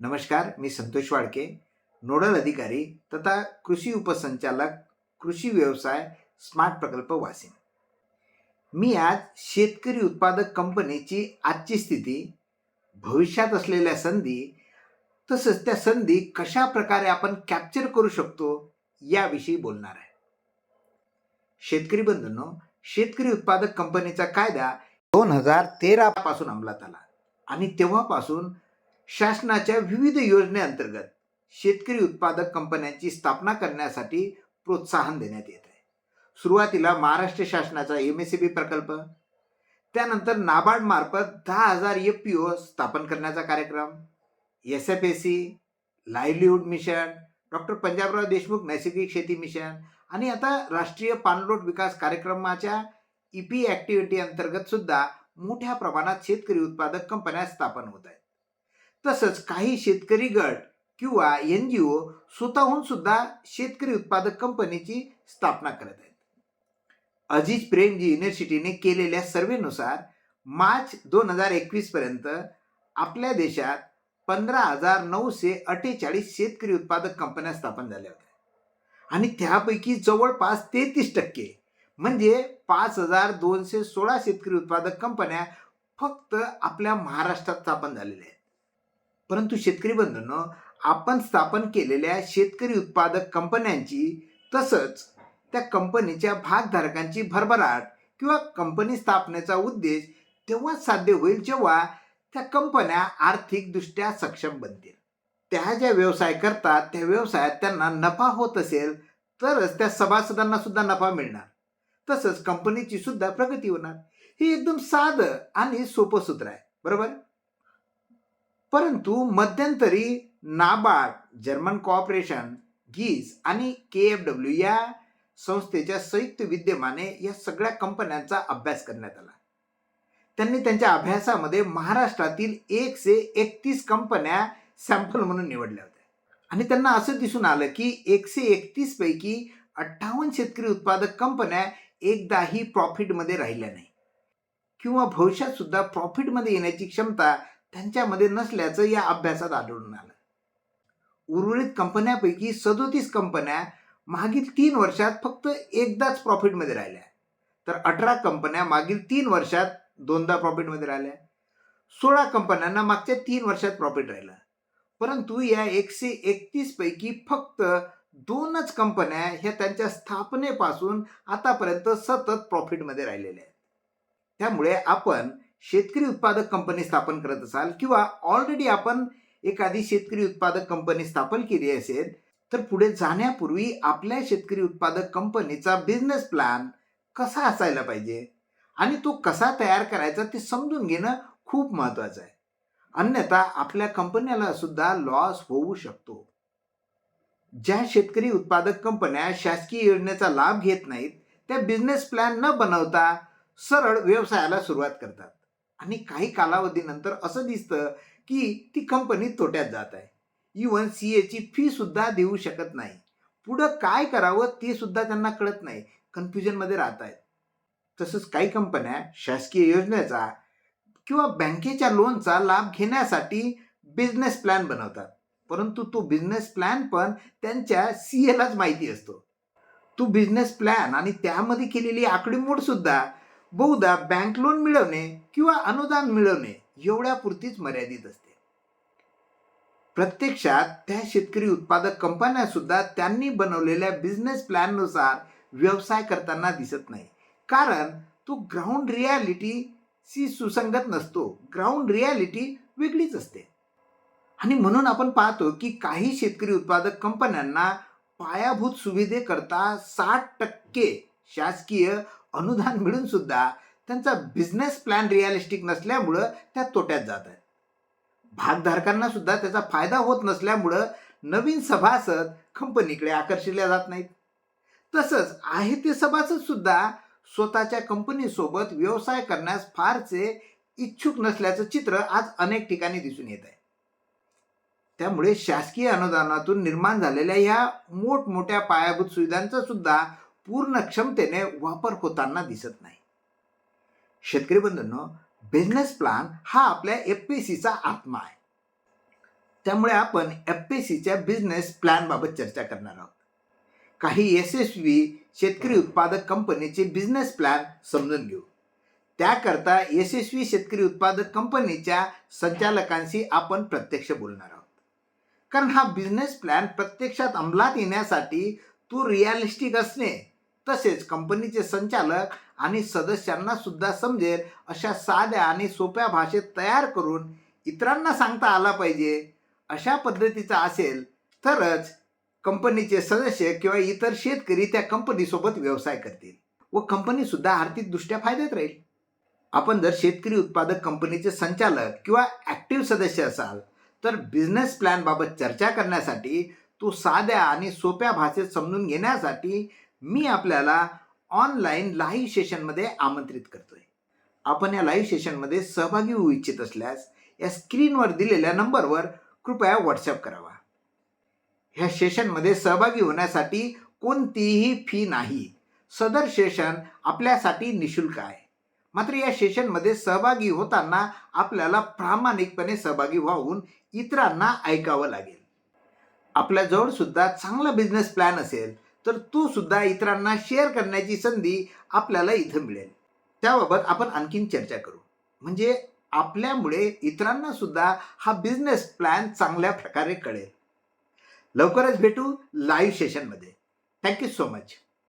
नमस्कार मी संतोष वाडके नोडल अधिकारी तथा कृषी उपसंचालक कृषी व्यवसाय स्मार्ट प्रकल्प वासिम मी आज शेतकरी उत्पादक कंपनीची आजची स्थिती भविष्यात असलेल्या संधी तसंच त्या संधी कशा प्रकारे आपण कॅप्चर करू शकतो याविषयी बोलणार आहे. शेतकरी बंधूंनो शेतकरी उत्पादक कंपनीचा कायदा दोन हजार तेरा पासून अंमलात आला आणि तेव्हापासून शासनाच्या विविध योजनेअंतर्गत शेतकरी उत्पादक कंपन्यांची स्थापना करण्यासाठी प्रोत्साहन देण्यात येत आहे. सुरुवातीला महाराष्ट्र शासनाचा एम एस बी प्रकल्प त्यानंतर नाबार्ड मार्फत दहा हजार एफ पी ओ स्थापन करण्याचा कार्यक्रम S F S C livelihood mission doctor Panjabrao Deshmukh नैसर्गिक शेती मिशन आणि आता राष्ट्रीय पाणलोट विकास कार्यक्रमाच्या ई पी ॲक्टिव्हिटी अंतर्गत सुद्धा मोठ्या प्रमाणात शेतकरी उत्पादक कंपन्या स्थापन होत आहेत. तसंच काही शेतकरी गट किंवा एन जी ओ स्वतःहून सुद्धा शेतकरी उत्पादक कंपनीची स्थापना करत आहेत. अजिज प्रेमजी युनिव्हर्सिटीने केलेल्या सर्वेनुसार मार्च दोन हजार एकवीस पर्यंत आपल्या देशात पंधरा हजार नऊशे अठ्ठेचाळीस शेतकरी उत्पादक कंपन्या स्थापन झाल्या होत्या. आणि त्यापैकी जवळपास तेहतीस टक्के म्हणजे पाच हजार दोनशे सोळा शेतकरी उत्पादक कंपन्या फक्त आपल्या महाराष्ट्रात स्थापन झालेल्या आहेत. परंतु शेतकरी बंधूंनो आपण स्थापन केलेल्या शेतकरी उत्पादक कंपन्यांची तसंच त्या कंपनीच्या भागधारकांची भरभराट किंवा कंपनी स्थापनेचा उद्देश तेव्हा साध्य होईल जेव्हा त्या कंपन्या आर्थिकदृष्ट्या सक्षम बनतील. त्या ज्या व्यवसाय करतात त्या व्यवसायात त्यांना नफा होत असेल तरच त्या सभासदांना सुद्धा नफा मिळणार. तसंच कंपनीची सुद्धा प्रगती होणार. हे एकदम साधं आणि सोपं सूत्र आहे. बरोबर? परंतु मध्यंतरी नाबार्ड जर्मन कॉर्पोरेशन गीज आणि के एफ डब्ल्यू या संस्थेच्या संयुक्त विद्यमाने या सगळ्या कंपन्यांचा अभ्यास करण्यात आला. त्यांनी त्यांच्या अभ्यासामध्ये महाराष्ट्रातील एकशे एकतीस कंपन्या सॅम्पल म्हणून निवडल्या होत्या. आणि त्यांना असं दिसून आलं की एकशे एकतीस पैकी अठ्ठावन्न शेतकरी उत्पादक कंपन्या एकदाही प्रॉफिटमध्ये राहिल्या नाही किंवा भविष्यात सुद्धा प्रॉफिटमध्ये येण्याची क्षमता त्यांच्यामध्ये नसल्याचं या अभ्यासात आढळून आलं. उर्वरित कंपन्यापैकी सदोतीस कंपन्या मागील तीन वर्षात फक्त एकदाच प्रॉफिटमध्ये राहिल्या. तर अठरा कंपन्या मागील तीन वर्षात दोनदा प्रॉफिटमध्ये राहिल्या. सोळा कंपन्यांना मागच्या तीन वर्षात प्रॉफिट राहिलं. परंतु या एकशे एकतीस पैकी फक्त दोनच कंपन्या ह्या त्यांच्या स्थापनेपासून आतापर्यंत सतत प्रॉफिटमध्ये राहिलेल्या आहेत. त्यामुळे आपण शेतकरी उत्पादक कंपनी स्थापन करत असाल किंवा ऑलरेडी आपण एखादी शेतकरी उत्पादक कंपनी स्थापन केली असेल तर पुढे जाण्यापूर्वी आपल्या शेतकरी उत्पादक कंपनीचा बिझनेस प्लॅन कसा असायला पाहिजे आणि तो कसा तयार करायचा ते समजून घेणं खूप महत्त्वाचं आहे. अन्यथा आपल्या कंपन्याला सुद्धा लॉस होऊ शकतो. ज्या शेतकरी उत्पादक कंपन्या शासकीय योजनेचा लाभ घेत नाहीत त्या बिझनेस प्लॅन न बनवता सरळ व्यवसायाला सुरुवात करतात. आणि काही कालावधीनंतर असं दिसतं की ती कंपनी तोट्यात जात आहे. इवन सी एची फी सुद्धा देऊ शकत नाही. पुढं काय करावं ते सुद्धा त्यांना कळत नाही. कन्फ्युजनमध्ये राहत आहेत. तसंच काही कंपन्या शासकीय योजनेचा किंवा बँकेच्या लोनचा लाभ घेण्यासाठी बिझनेस प्लॅन बनवतात. परंतु तो बिझनेस प्लॅन पण त्यांच्या सी एलाच माहिती असतो. तो बिझनेस प्लॅन आणि त्यामध्ये केलेली आकडेमोडसुद्धा सुद्धा बहुधा बँक लोन मिळवणे किंवा अनुदान मिळवणे एवढ्यापुरतीच मर्यादित असते. प्रत्यक्षात त्या शेतकरी उत्पादक कंपन्या सुद्धा त्यांनी बनवलेल्या बिझनेस प्लॅननुसार व्यवसाय करताना दिसत नाही. कारण तो ग्राउंड रियालिटीशी सुसंगत नसतो. ग्राउंड रियालिटी वेगळीच असते. आणि म्हणून आपण पाहतो की काही शेतकरी उत्पादक कंपन्यांना पायाभूत सुविधेकरता साठ टक्के शासकीय अनुदान मिळून सुद्धा त्यांचा बिझनेस प्लॅन रिअलिस्टिक नसल्यामुळं त्या तोट्यात जात आहेत. भागधारकांना सुद्धा त्याचा फायदा होत नसल्यामुळं नवीन सभासद कंपनीकडे आकर्षिल्या जात नाहीत. तसंच आहे ते सभासद सुद्धा स्वतःच्या कंपनीसोबत व्यवसाय करण्यास फारसे इच्छुक नसल्याचं चित्र आज अनेक ठिकाणी दिसून येत आहे. त्यामुळे शासकीय अनुदानातून निर्माण झालेल्या ह्या मोठमोठ्या पायाभूत सुविधांचा सुद्धा पूर्ण क्षमतेने वापर होताना दिसत नाही. शेतकरी बंधूंनो बिझनेस प्लॅन हा आपल्या एफ पी सीचा आत्मा आहे. त्यामुळे आपण एफ पी सीच्या बिझनेस प्लॅनबाबत चर्चा करणार आहोत. काही यशस्वी शेतकरी उत्पादक कंपनीचे बिझनेस प्लॅन समजून घेऊ. त्याकरता यशस्वी शेतकरी उत्पादक कंपनीच्या संचालकांशी आपण प्रत्यक्ष बोलणार आहोत. कारण हा बिझनेस प्लॅन प्रत्यक्षात अंमलात येण्यासाठी तू रिअलिस्टिक असणे तसेच कंपनीचे संचालक आणि सदस्यांना सुद्धा समजेल अशा साध्या आणि सोप्या भाषेत तयार करून इतरांना सांगता आला पाहिजे. अशा पद्धतीचा असेल तरच कंपनीचे सदस्य किंवा इतर शेतकरी त्या कंपनीसोबत व्यवसाय करतील व कंपनीसुद्धा आर्थिकदृष्ट्या फायद्यात राहील. आपण जर शेतकरी उत्पादक कंपनीचे संचालक किंवा ॲक्टिव्ह सदस्य असाल तर बिझनेस प्लॅनबाबत चर्चा करण्यासाठी तो साध्या आणि सोप्या भाषेत समजून घेण्यासाठी मी आपल्याला ऑनलाईन लाईव्ह सेशनमध्ये आमंत्रित करतोय. आपण या लाईव्ह सेशनमध्ये सहभागी होऊ इच्छित असल्यास या स्क्रीनवर दिलेल्या नंबरवर कृपया व्हॉट्सअप करावा. ह्या सेशनमध्ये सहभागी होण्यासाठी कोणतीही फी नाही. सदर सेशन आपल्यासाठी निशुल्क आहे. मात्र या सेशनमध्ये सहभागी होताना आपल्याला प्रामाणिकपणे सहभागी व्हावून इतरांना ऐकावं लागेल. आपल्याजवळ सुद्धा चांगला बिझनेस प्लॅन असेल तर तू सुद्धा इतरांना शेअर करण्याची संधी आपल्याला इथं मिळेल. त्याबाबत आपण आणखीन चर्चा करू. म्हणजे आपल्यामुळे इतरांना सुद्धा हा बिझनेस प्लॅन चांगल्या प्रकारे कळेल. लवकरच भेटू लाईव्ह सेशनमध्ये थँक्यू सो मच